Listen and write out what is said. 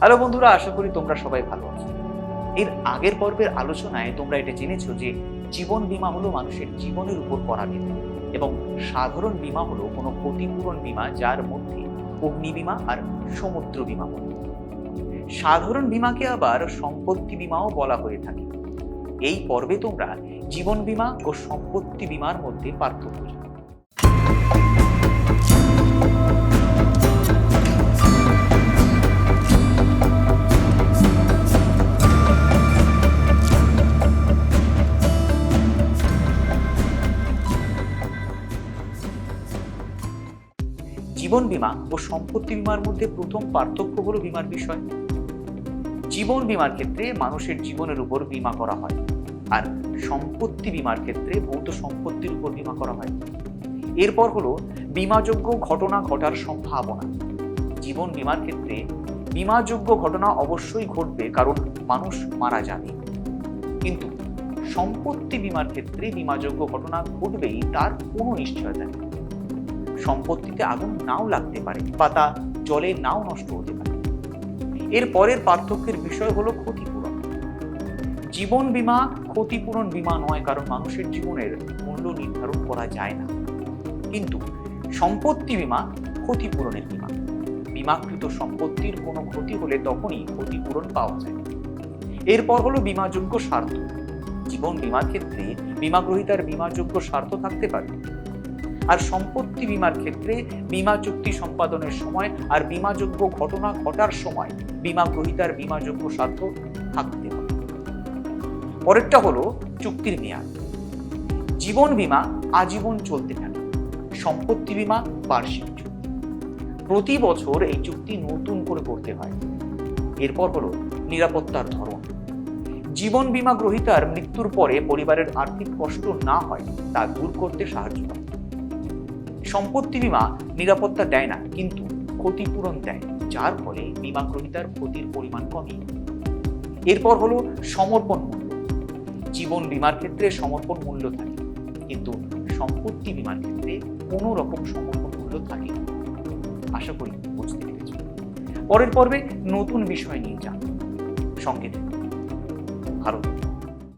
Hello বন্ধুরা, আশা করি তোমরা সবাই ভালো আছো। এর আগের পর্বের আলোচনায় তোমরা এটা জেনেছো যে জীবন বীমা হলো মানুষের জীবনের উপর করা বীমা এবং সাধারণ বীমা হলো কোনো ক্ষতিপূরণ বীমা যার মধ্যে অগ্নি বীমা আর সমুদ্র বীমা পড়ে সাধারণ বীমাকে আবার সম্পত্তি বীমাও বলা হয়ে থাকে। এই পর্বে তোমরা জীবন বীমা ও সম্পত্তি বীমার মধ্যে পার্থক্য জানবে। জীবন বীমা ও সম্পত্তি বীমার মধ্যে প্রথম পার্থক্য হলো বিমার বিষয়। জীবন বীমার ক্ষেত্রে মানুষের জীবনের উপর বীমা করা হয় আর সম্পত্তি বীমার ক্ষেত্রে ভৌত সম্পত্তির উপর বিমা করা হয়। এরপর হলো বিমাযোগ্য ঘটনা ঘটার সম্ভাবনা। জীবন বীমার ক্ষেত্রে বিমাযোগ্য ঘটনা অবশ্যই ঘটবে কারণ মানুষ মারা যাবে। কিন্তু সম্পত্তি বীমার ক্ষেত্রে বিমাযোগ্য ঘটনা ঘটবেই তার কোনো নিশ্চয়তা নেই। সম্পত্তিতে আগুন নাও লাগতে পারে বা তা জলে নাও নষ্ট হতে পারে। এর পরের পার্থক্যের বিষয় হলো ক্ষতিপূরণ। জীবন বীমা ক্ষতিপূরণ বীমা নয়, কারণ মানুষের জীবনের মূল্য নির্ধারণ করা যায় না। কিন্তু সম্পত্তি বীমা ক্ষতিপূরণের বিমা। বিমাকৃত সম্পত্তির কোনো ক্ষতি হলে তখনই ক্ষতিপূরণ পাওয়া যায়। এরপর হলো বিমাযোগ্য স্বার্থ। জীবন বীমার ক্ষেত্রে বীমা বিমাযোগ্য স্বার্থ থাকতে পারে। আর সম্পত্তি বীমার ক্ষেত্রে বীমা চুক্তি সম্পাদনের সময় আর বীমাযোগ্য ঘটনা ঘটার সময় বীমা গ্রহীতার বীমাযোগ্য স্বার্থ থাকতে হবে। পরেরটা হলো চুক্তির মেয়াদ। জীবন বীমা আজীবন চলতে থাকে। সম্পত্তি বীমা, বার্ষিক চুক্তি। প্রতি বছর এই চুক্তি নতুন করে করতে হয়। এরপর হলো নিরাপত্তার ধরন। জীবন বীমা গ্রহীতার মৃত্যুর পরে পরিবারের আর্থিক কষ্ট না হয় তা দূর করতে সাহায্য করে। সম্পত্তি বীমা নিরাপত্তা দেয় না, কিন্তু ক্ষতিপূরণ দেয়, যার ফলে বীমা গ্রহীতার ক্ষতির পরিমাণ কমে। এরপর হলো সমর্পণ মূল্য। জীবন বীমার ক্ষেত্রে সমর্পণ মূল্য থাকে, কিন্তু সম্পত্তি বিমার ক্ষেত্রে কোনো রকম সমর্পণ মূল্য থাকে আশা করি বুঝতে পেরেছ। পরের পর্বে নতুন বিষয় নিয়ে যান সঙ্গে থাকুন।